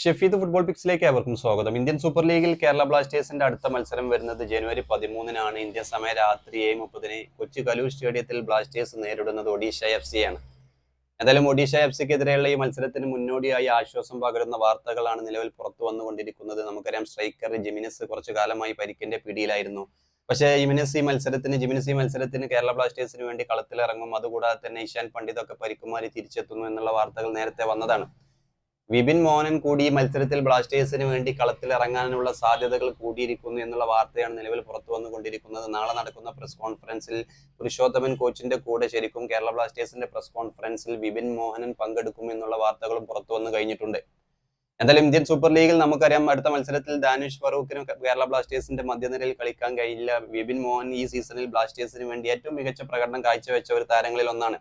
Shefeed football പിക്സിലേക്ക് ഏവർക്കും സ്വാഗതം. Indian super ലീഗിൽ കേരള ബ്ലാസ്റ്റേഴ്സിന്റെ അടുത്ത മത്സരം വരുന്നത് ജനുവരി പതിമൂന്നിനാണ്. ഇന്ത്യ സമയ രാത്രി ഏഴ് മുപ്പതിന് കൊച്ചി കലൂർ സ്റ്റേഡിയത്തിൽ ബ്ലാസ്റ്റേഴ്സ് നേരിടുന്നത് ഒഡീഷ എഫ് സി ആണ് എന്തായാലും ഒഡീഷ എഫ് സിക്കെതിരെയുള്ള ഈ മത്സരത്തിന് മുന്നോടിയായി ആശ്വാസം പകരുന്ന വാർത്തകളാണ് നിലവിൽ പുറത്തു വന്നുകൊണ്ടിരിക്കുന്നത്. നമുക്കറിയാം സ്ട്രൈക്കർ ജിമിനസ് കുറച്ചു കാലമായി പരിക്കിന്റെ പിടിയിലായിരുന്നു. പക്ഷേ ജിമിനസ് ഈ മത്സരത്തിന് ജിമിനസ് ഈ മത്സരത്തിന് കേരള ബ്ലാസ്റ്റേഴ്സിന് വേണ്ടി കളത്തിലിറങ്ങും. അതുകൂടാതെ തന്നെ ഇഷാൻ പണ്ഡിതൊക്കെ പരിക്കുമാരി തിരിച്ചെത്തുന്നു എന്നുള്ള വാർത്തകൾ നേരത്തെ വന്നതാണ്. വിപിൻ മോഹനൻ കൂടി ഈ മത്സരത്തിൽ ബ്ലാസ്റ്റേഴ്സിന് വേണ്ടി കളത്തിൽ ഇറങ്ങാനുള്ള സാധ്യതകൾ കൂടിയിരിക്കുന്നു എന്നുള്ള വാർത്തയാണ് നിലവിൽ പുറത്തു വന്നുകൊണ്ടിരിക്കുന്നത്. നാളെ നടക്കുന്ന പ്രസ് കോൺഫറൻസിൽ പുരുഷോത്തമൻ കോച്ചിന്റെ കൂടെ ശരിക്കും കേരള ബ്ലാസ്റ്റേഴ്സിന്റെ പ്രസ് കോൺഫറൻസിൽ വിപിൻ മോഹനൻ പങ്കെടുക്കും എന്നുള്ള വാർത്തകളും പുറത്തു വന്നു കഴിഞ്ഞിട്ടുണ്ട്. എന്തായാലും ഇന്ത്യൻ സൂപ്പർ ലീഗിൽ നമുക്കറിയാം അടുത്ത മത്സരത്തിൽ ദാനിഷ് ഫറൂഖിന് കേരള ബ്ലാസ്റ്റേഴ്സിന്റെ മധ്യനിരയിൽ കളിക്കാൻ കഴിയില്ല. വിപിൻ മോഹൻ ഈ സീസണിൽ ബ്ലാസ്റ്റേഴ്സിന് വേണ്ടി ഏറ്റവും മികച്ച പ്രകടനം കാഴ്ചവെച്ച ഒരു താരങ്ങളിൽ ഒന്നാണ്.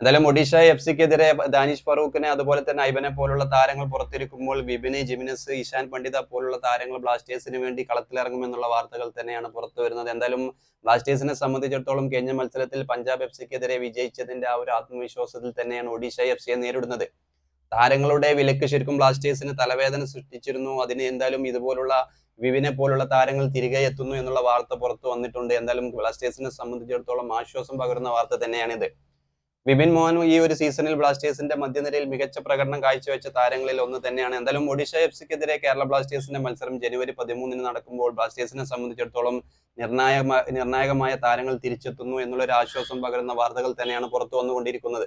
എന്തായാലും ഒഡീഷ എഫ് സിക്കെതിരെ ദാനിഷ് ഫറൂഖിനെ അതുപോലെ തന്നെ ഐബനെ പോലുള്ള താരങ്ങൾ പുറത്തിരിക്കുമ്പോൾ വിപിന് ജിമിനസ് ഇഷാൻ പണ്ഡിത പോലുള്ള താരങ്ങൾ ബ്ലാസ്റ്റേഴ്സിന് വേണ്ടി കളത്തിലിറങ്ങുമെന്നുള്ള വാർത്തകൾ തന്നെയാണ് പുറത്തു വരുന്നത്. എന്തായാലും ബ്ലാസ്റ്റേഴ്സിനെ സംബന്ധിച്ചിടത്തോളം കഴിഞ്ഞ മത്സരത്തിൽ പഞ്ചാബ് എഫ് സിക്കെതിരെ വിജയിച്ചതിന്റെ ആ ഒരു ആത്മവിശ്വാസത്തിൽ തന്നെയാണ് ഒഡീഷ എഫ് സിയെ നേരിടുന്നത്. താരങ്ങളുടെ വിലക്ക് ശരിക്കും ബ്ലാസ്റ്റേഴ്സിന് തലവേദന സൃഷ്ടിച്ചിരുന്നു. അതിന് എന്തായാലും ഇതുപോലുള്ള വിവിനെ പോലുള്ള താരങ്ങൾ തിരികെ എത്തുന്നു എന്നുള്ള വാർത്ത പുറത്തു വന്നിട്ടുണ്ട്. എന്തായാലും ബ്ലാസ്റ്റേഴ്സിനെ സംബന്ധിച്ചിടത്തോളം ആശ്വാസം പകരുന്ന വാർത്ത തന്നെയാണിത്. വിപിൻ മോഹൻ ഈ ഒരു സീസണിൽ ബ്ലാസ്റ്റേഴ്സിന്റെ മധ്യനിരയിൽ മികച്ച പ്രകടനം കാഴ്ചവെച്ച താരങ്ങളിൽ ഒന്ന് തന്നെയാണ്. എന്തായാലും ഒഡീഷ എഫ് സിക്കെതിരെ കേരള ബ്ലാസ്റ്റേഴ്സിന്റെ മത്സരം ജനുവരി പതിമൂന്നിന് നടക്കുമ്പോൾ ബ്ലാസ്റ്റേഴ്സിനെ സംബന്ധിച്ചിടത്തോളം നിർണായക നിർണായകമായ താരങ്ങൾ തിരിച്ചെത്തുന്നു എന്നുള്ള ഒരു ആശ്വാസം പകരുന്ന വാർത്തകൾ തന്നെയാണ് പുറത്തു വന്നുകൊണ്ടിരിക്കുന്നത്.